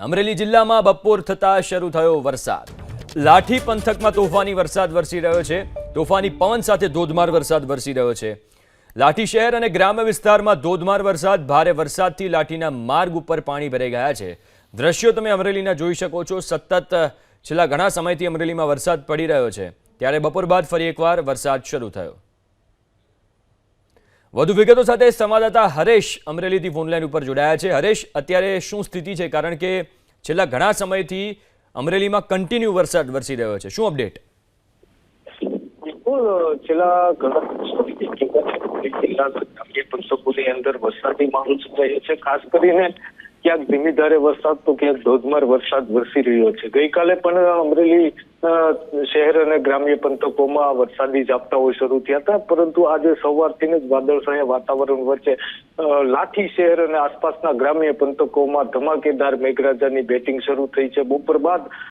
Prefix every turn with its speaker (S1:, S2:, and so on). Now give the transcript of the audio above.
S1: અમરેલી જિલ્લામાં બપોર થતા શરૂ થયો વરસાદ. લાઠી પંથકમાં તોફાની વરસાદ વરસી રહ્યો છે. તોફાની પવન સાથે ધોધમાર વરસાદ વરસી રહ્યો છે. લાઠી શહેર અને ગ્રામ્ય વિસ્તારમાં ધોધમાર વરસાદ, ભારે વરસાદથી લાઠીના માર્ગ ઉપર પાણી ભરાઈ ગયા છે. દ્રશ્યો તમે અમરેલીના જોઈ શકો છો. સતત છેલ્લા ઘણા સમયથી અમરેલીમાં વરસાદ પડી રહ્યો છે. ત્યારે બપોર બાદ ફરી એકવાર વરસાદ શરૂ થયો. વધુ વિગતો સાથે સંવાદદાતા હરેશ અમરેલીથી ફોનલાઈન ઉપર જોડાયા છે. હરેશ, અત્યારે શું સ્થિતિ છે? કારણ કે છેલ્લા ઘણા સમયથી અમરેલીમાં કન્ટિન્યુ વરસાદ વરસી રહ્યો છે. શું અપડેટ
S2: બિલકુલ, છેલ્લા ઘણા અંદર વરસાદી માહોલ સર્જાયો છે. ખાસ કરીને ક્યાંક ધીમી ધારે વરસાદ તો ક્યાંક ધોધમાર વરસાદ વરસી રહ્યો છે. ગઈકાલે પણ અમરેલી શહેર અને ગ્રામ્ય પંથકોમાં વરસાદી ઝાપટાઓ શરૂ થયા હતા, પરંતુ આજે સવારથી જ વાદળછાયા વાતાવરણ વચ્ચે લાઠી શહેર અને આસપાસના ગ્રામ્ય પંથકોમાં ધમાકેદાર મેઘરાજાની બેટિંગ શરૂ થઈ છે. બપોર બાદ